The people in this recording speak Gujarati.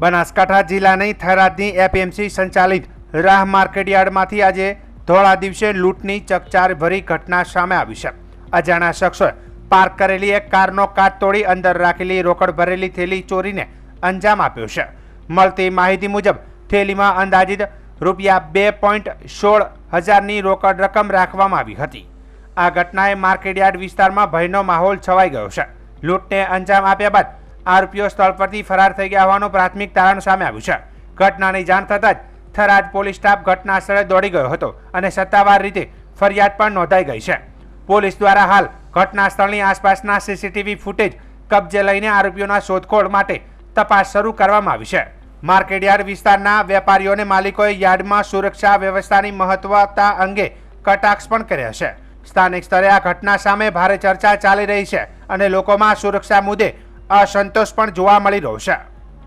બનાસકાંઠા જિલ્લાની થરાદની એપીએમસી સંચાલિત રાહ માર્કેટયાર્ડમાંથી આજે ધોળા દિવસે લૂંટની ચકચાર ભરી ઘટના સામે આવી છે. અજાણા શખ્સોએ પાર્ક કરેલી એક કારનો કાટ તોડી અંદર રાખેલી રોકડ ભરેલી થેલી ચોરીને અંજામ આપ્યો છે. મળતી માહિતી મુજબ, થેલીમાં અંદાજિત રૂપિયા બે પોઈન્ટ સોળ હજારની રોકડ રકમ રાખવામાં આવી હતી. આ ઘટનાએ માર્કેટયાર્ડ વિસ્તારમાં ભયનો માહોલ છવાઈ ગયો છે. લૂંટને અંજામ આપ્યા બાદ આરોપીઓ સ્થળ પરથી ફરાર થઈ ગયા હોવાનું પ્રાથમિક તારણ સામે આવ્યું છે. ઘટનાની જાણ થતાં જ થરાદ પોલીસ સ્ટાફ ઘટના સ્થળે દોડી ગયો હતો અને સત્તાવાર રીતે ફરિયાદ પણ નોંધાઈ ગઈ છે. પોલીસ દ્વારા હાલ ઘટના સ્થળની આસપાસના સીસીટીવી ફૂટેજ કબજે લઈને આરોપીઓના શોધખોળ માટે તપાસ શરૂ કરવામાં આવી છે. માર્કેટયાર્ડ વિસ્તારના વેપારીઓ અને માલિકોએ યાર્ડમાં સુરક્ષા વ્યવસ્થાની મહત્વતા અંગે કટાક્ષ પણ કર્યા છે. સ્થાનિક સ્તરે આ ઘટના સામે ભારે ચર્ચા ચાલી રહી છે અને લોકોમાં સુરક્ષા મુદ્દે અસંતોષ પણ જોવા મળી રહ્યો છે.